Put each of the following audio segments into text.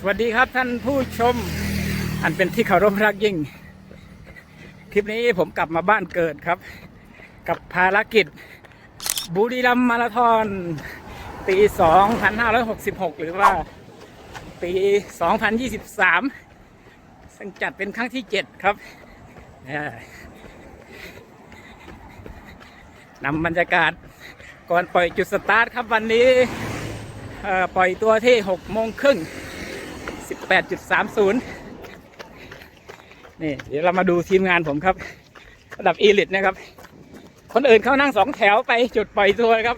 สวัสดีครับท่านผู้ชม อันเป็นที่เคารพรักยิ่ง คลิปนี้ผมกลับมาบ้านเกิดครับ กับภารกิจ บุรีรัมย์มาราธอนปี 2566 หรือว่าปี 2023 ซึ่งจัดเป็นครั้งที่ 7 ครับเอ่นำบรรยากาศก่อนปล่อยจุดสตาร์ทครับวันนี้ปล่อยตัวที่ 6 โมงครึ่ง 18.30นี่เดี๋ยวเรามาดูทีมงานผมครับ ระดับอีลิตนะครับ คนอื่นเขานั่งสองแถวไปจุดปล่อยตัวครับ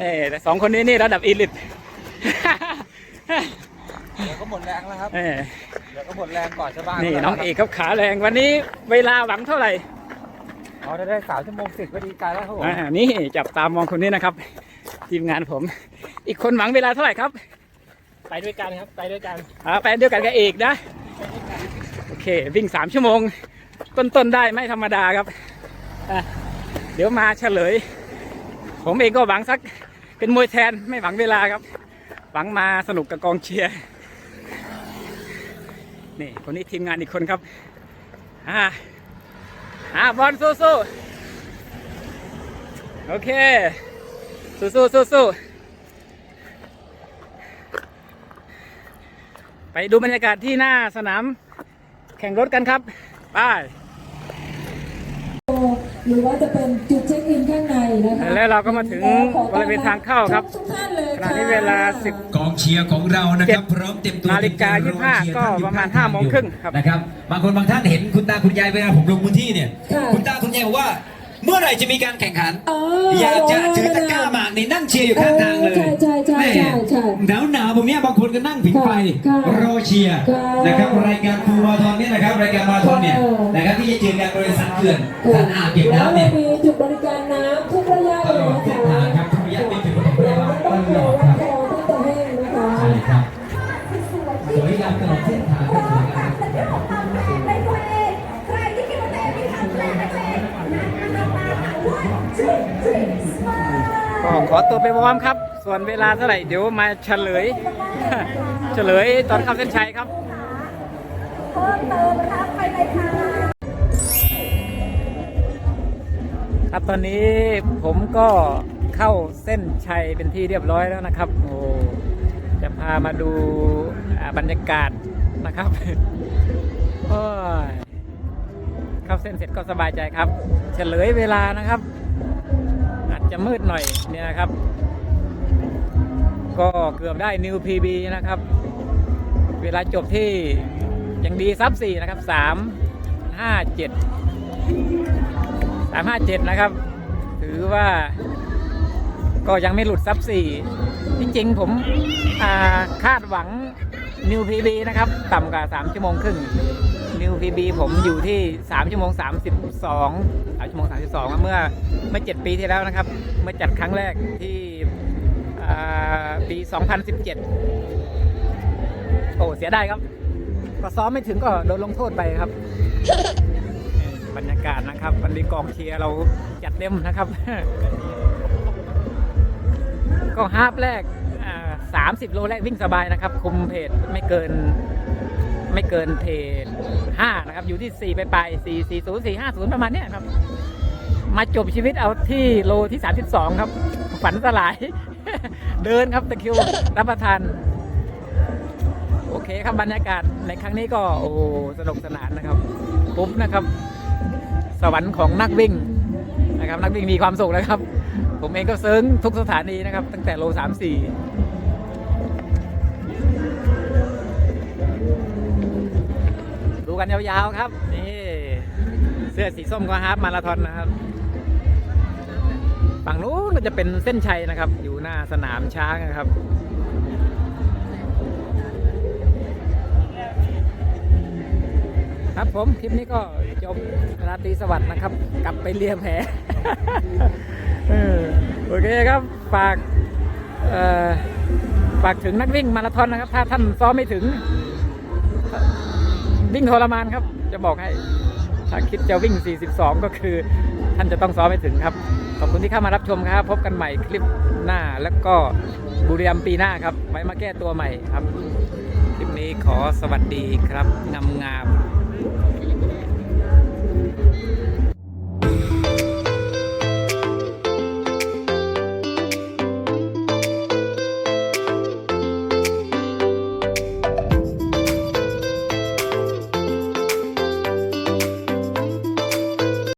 เออแต่สองคนนี้นี่ระดับอีลิตเดี๋ยวก็หมดแรงแล้วครับ เออเดี๋ยวก็หมดแรงก่อนชาวบ้านนี่น้องเอกครับขาแรงวันนี้เวลาหวังเท่าไหร่เขาได้ได้สามชั่วโมงสิบก็ดีใจแล้วครับผมอ่านี่จับตามองคนนี้นะครับ ทีมงานผม อีกคนหวังเวลาเท่าไหร่ครับ ไปด้วยกันครับ ไปด้วยกันอ่าไปเดียวกันกับเอกนะ โอเค วิ่งสามชั่วโมง ต้นๆได้ไม่ธรรมดาครับอะเดี๋ยวมาเฉลย ผมเองก็หวังสักเป็นมวยแทนไม่หวังเวลาครับ หวังมาสนุกกับกองเชียร์ นี่คนนี้ทีมงานอีกคนครับ อ่าอ่าบอลสู้ๆโอเค สู้ๆสู้ๆ ไปดูบรรยากาศที่หน้าสนาม แข่งรถกันครับไปหรือว่าจะเป็นจุดเช็คอินข้างในนะคะแล้วเราก็มาถึงบริเวณทางเข้าครับทุกท่านเลยขณะนี้เวลาค่ะ10กองเชียร์ของเรานะครับพร้อมเต็มตัวนาฬิกาเต็มใจ25รอเชียก็ประมาณ5โมงครึ่งครับนะครับบางคนบางท่านเห็นคุณตาคุณยายเวลาผมลงพื้นที่เนี่ยค่ะคุณตาคุณยายบอกว่าเมื่อไหร่จะมีการแข่งขันอ๋ออยากจะถือตะกร้าหมากนี่นั่งเชียร์อยู่ข้างทางเลย ใช่ใช่ใช่ใช่ใช่หนาวหนาวๆแบบเนี้ยบางคนก็นั่งผิงไฟค่ะรอเชียร์ค่ะนะครับรายการฟูลมาราธอนเนี่ยนะครับรายการมาราธอนเนี่ยเออนะครับที่จะเจอกันบริษัทเขื่อนสันอ่างเก็บน้ำเนี่ยแล้วมีจุดบริการน้ำทุกระยะตเลยลอดนะเส้นคะ ขอตัวไปวอร์มครับ ส่วนเวลาเท่าไหร่เดี๋ยวมาเฉลย เฉลยตอนเข้าเส้นชัยครับเพิ่มเติมนะคะไปเลยค่ะครับตอนนี้ผมก็เข้าเส้นชัยเป็นที่เรียบร้อยแล้วนะครับโอ้จะพามาดูบรรยากาศนะครับโอ้ยเข้าเส้นเสร็จก็สบายใจครับ เฉลยเวลานะครับ จะมืดหน่อยเนี่ยนะครับ ก็เกือบได้นิวพีบีนะครับ เวลาจบที่ยังดีซับสี่นะครับสามห้าเจ็ดสามห้าเจ็ดนะครับ ถือว่าก็ยังไม่หลุดซับสี่จริงๆ ผมอ่าคาดหวังนิวพีบีนะครับ ต่ำกว่าสามชั่วโมงครึ่ง นิวพีบีผมอยู่ที่สามชั่วโมงสามสิบสองสามชั่วโมงสามสิบสองเมื่อเมื่อเจ็ดปีที่แล้วนะครับ เมื่อจัดครั้งแรกที่ปีสองพันสิบเจ็ดโอ้เสียดายครับ ก็ซ้อมไม่ถึงก็โดนลงโทษไปครับ บรรยากาศนะครับ วันนี้กองเชียร์เราจัดเต็มนะครับ ก็ฮาฟแรกสามสิบโลแรกวิ่งสบายนะครับ คุมเพจไม่เกิน ไม่เกินเพจห้านะครับ อยู่ที่สี่ไปไปสี่สี่ศูนย์สี่ห้าศูนย์ประมาณเนี้ยครับ มาจบชีวิตเอาที่โลที่สามสิบสองครับ ฝันสลาย เดินครับตะคิวรับประทาน โอเคครับบรรยากาศในครั้งนี้ก็โอ้สนุกสนานนะครับปุ๊บนะครับ สวรรค์ของนักวิ่งนะครับ นักวิ่งมีความสุขนะครับ ผมเองก็เซิร์งทุกสถานีนะครับ ตั้งแต่โลสามสี่ ดูกันยาวๆครับ นี่เสื้อสีส้มก็ฮาฟมาราธอนนะครับ ฝั่งนู้นก็จะเป็นเส้นชัยนะครับ อยู่หน้าสนามช้างนะครับครับผมคลิปนี้ก็จบราตรีสวัสดิ์นะครับ กลับไปเลียแผลโอเคครับฝากเอ่อฝากถึงนักวิ่งมาราธอนนะครับ ถ้าท่านซ้อมไม่ถึง วิ่งทรมานครับ จะบอกให้ถ้าคิดจะวิ่ง 42 ก็คือ ท่านจะต้องซ้อมให้ถึงครับ ขอบคุณที่เข้ามารับชมครับ พบกันใหม่คลิปหน้าแล้วก็บุรีรัมย์ปีหน้าครับไว้มาแก้ตัวใหม่ครับ คลิปนี้ขอสวัสดีครับงามงาม